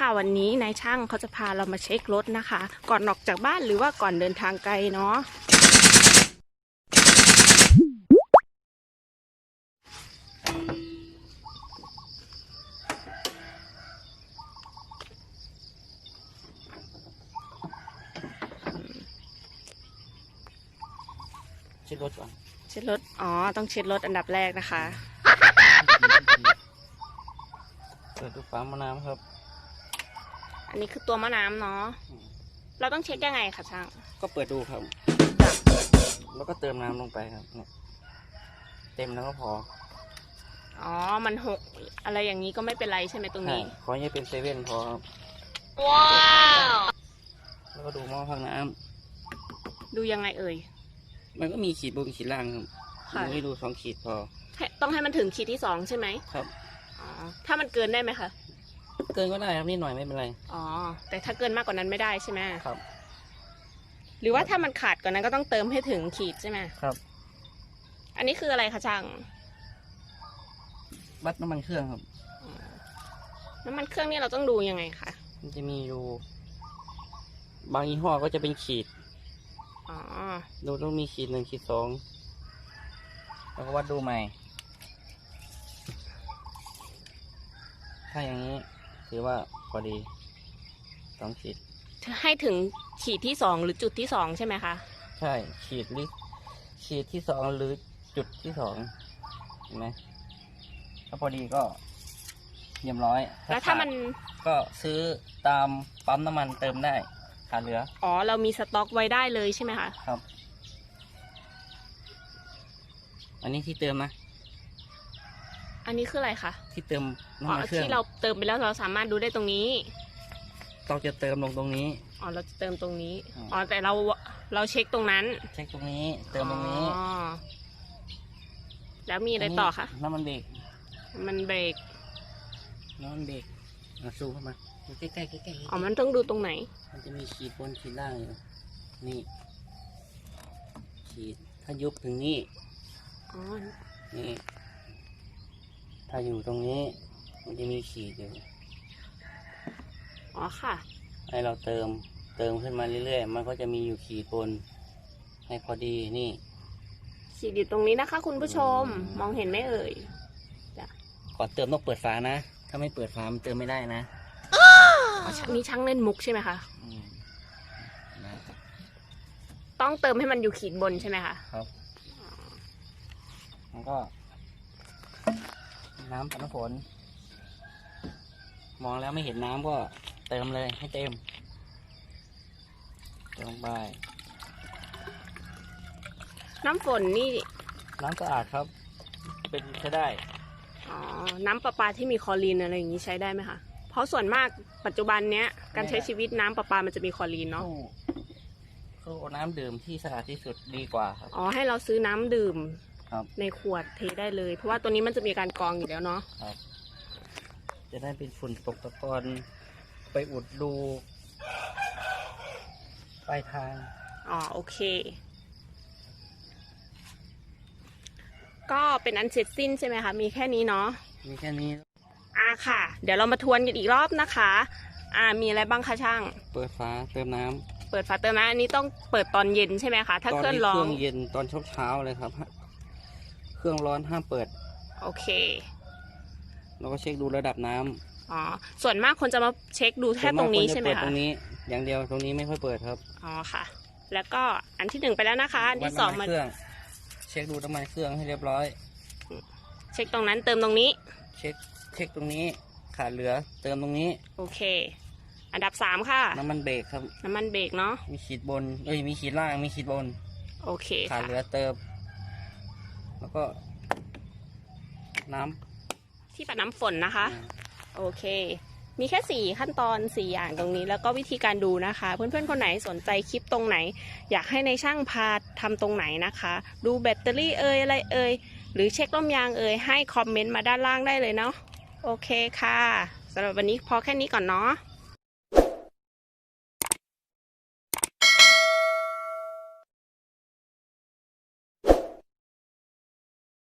ค่ะวันนี้นายช่างเขาจะพาเรามาเช็ครถนะคะ ก่อนออกจากบ้านหรือว่าก่อนเดินทางไกลเนาะเช็ดรถก่อน เช็ดรถ อ๋อ ต้องเช็ดรถอันดับแรกนะคะ เปิดดูฝามะนาวครับ อันนี้คือตัวมะน้ำเนาะอืมเราต้องเช็คยังไงคะช่าง ก็เปิดดูครับ แล้วก็เติมน้ำลงไปครับเนี่ยเต็มแล้วก็พอ อ๋อ มันหก อะไรอย่างนี้ก็ไม่เป็นไรใช่ไหมตรงนี้ใช่ขอให้เป็นเซเว่นพอครับ ว้าว แล้วก็ดูหม้อพักน้ำ ดูยังไงเอ่ย มันก็มีขีดบนขีดล่างครับค่ะไม่ดูสองขีดพอให้ต้องให้มันถึงขีดที่สองใช่ไหมครับ อ๋อ ถ้ามันเกินได้ไหมคะ เกินก็ได้ครับนิดหน่อยไม่เป็นไร อ๋อ แต่ถ้าเกินมากกว่านั้นไม่ได้ใช่ไหมครับ หรือว่าถ้ามันขาดกว่านั้นก็ต้องเติมให้ถึงขีดใช่ไหมครับ อันนี้คืออะไรคะช่าง วัดน้ำมันเครื่องครับ น้ำมันเครื่องนี่เราต้องดูยังไงคะ มันจะมีอยู่บางยี่ห้อก็จะเป็นขีด อ๋อ ดูต้องมีขีดหนึ่งขีดสอง แล้วก็วัดดูใหม่ ถ้าอย่างนี้ ถือว่าพอดีสองขีด ให้ถึงขีดที่สองหรือจุดที่สองใช่ไหมคะ ใช่ ขีดหรือขีดที่สองหรือจุดที่สองเห็นไหมถ้าพอดีก็เรียบร้อยแล้วถ้ามันขาดก็ซื้อตามปั๊มน้ำมันเติมได้ขาดเหลือ อ๋อ เรามีสต็อกไว้ได้เลยใช่ไหมคะ ครับ อันนี้ที่เติมนะ อันนี้คืออะไรคะที่เติมอ๋น้ำอมันเครื่องที่เราเติมไปแล้วเราสามารถดูได้ตรงนี้ เราจะเติมลงตรงนี้อ๋อเราจะเติมตรงนี้อืมอ๋อแต่เราเราเช็คตรงนั้น เช็คตรงนี้ เติมตรงนี้อ๋อแล้วมีอะไรต่อคะน้ำมันเบรกมันเบรกน้ำมันเบรกมาซูมเข้ามาดูใกล้ๆใกล้ๆใกล้ๆอ๋อมันต้องดูตรงไหน มันจะมีขีดบนขีดล่างอยู่นี่ขีดถ้ายุบถึงนี่อ๋อนี่ ถ้าอยู่ตรงนี้มันจะมีขีดอยู่ อ๋อค่ะ ให้เราเติมเติมขึ้นมาเรื่อยๆ มันก็จะมีอยู่ขีดบน ให้พอดีนี่ ขีดอยู่ตรงนี้นะคะ คุณผู้ชมอืมมองเห็นไหมเอ่ยก่อนเติมต้องเปิดฝานะ ถ้าไม่เปิดฝามันเติมไม่ได้นะอ๋อช่างนี้ช่างเล่นมุกใช่ไหมคะอืมนะต้องเติมให้มันอยู่ขีดบนใช่ไหมคะ ครับแล้วก็ น้ำปัดน้ำฝน มองแล้วไม่เห็นน้ำก็เติมเลยให้เต็มเติมลงไป น้ำฝนนี่ น้ำสะอาดครับ เป็นใช้ได้ อ๋อ น้ำประปาที่มีคลอรีนอะไรอย่างนี้ใช้ได้ไหมคะ เพราะส่วนมากปัจจุบันเนี้ยการใช้ชีวิตน้ำประปามันจะมีคลอรีนเนาะสู้สู้น้ำดื่มที่สะอาดที่สุดดีกว่าครับ อ๋อ ให้เราซื้อน้ำดื่ม ครับ ในขวดเทได้เลย เพราะว่าตัวนี้มันจะมีการกรองอยู่แล้วเนาะครับ จะได้เป็นฝุ่นตกตะกอนไปอุดดูปลายทาง อ๋อโอเค ก็เป็นอันเสร็จสิ้นใช่ไหมคะ มีแค่นี้เนาะ มีแค่นี้ อ่าค่ะ เดี๋ยวเรามาทวนกันอีกรอบนะคะ อ่า มีอะไรบ้างคะช่าง เปิดฝาเติมน้ำเปิดฝาเติมน้ำอันนี้ต้องเปิดตอนเย็นใช่ไหมคะ ถ้าตอนเครื่องนี้ร้อเครื่งองเย็นตอนเช้าเช้าๆเลยครับ เครื่องร้อนห้ามเปิด โอเค เราก็เช็คดูระดับน้ำอ๋อ ส่วนมากคนจะมาเช็คดูแค่ตรงนี้ใช่ไหมส่วากคคะจเปิดตรงนี้ อย่างเดียวตรงนี้ไม่ค่อยเปิดครับอ๋อค่ะ แล้วก็อันที่หนึ่งไปแล้วนะคะ อันที่สองวัดมาน้ำนเครื่อง เช็คดูน้ำมันเครื่องให้เรียบร้อย เช็คตรงนั้นเติมตรงนี้ เช็คเช็คตรงนี้ขาดเหลือเติมตรงนี้ โอเค อันดับสามค่ะ น้ำมันเบรกครับ น้ำมันเบรกเนาะ มีขีดบน เอ้ย มีขีดล่าง มีขีดบน โอเคขาดค่ะ เหลือเติม แล้วก็น้ำที่ปัดน้ำฝนนะคะอ่าโอเค มีแค่สี่ขั้นตอนสี่อย่างตรงนี้ แล้วก็วิธีการดูนะคะ เพื่อนๆคนไหนสนใจคลิปตรงไหน อยากให้ในช่างพาทำตรงไหนนะคะ ดูแบตเตอรี่เอ่ยอะไรเอ่ยหรือเช็คล่มยางเอ่ยให้คอมเมนต์มาด้านล่างได้เลยเนาะโอเคค่ะสำหรับวันนี้พอแค่นี้ก่อนเนาะ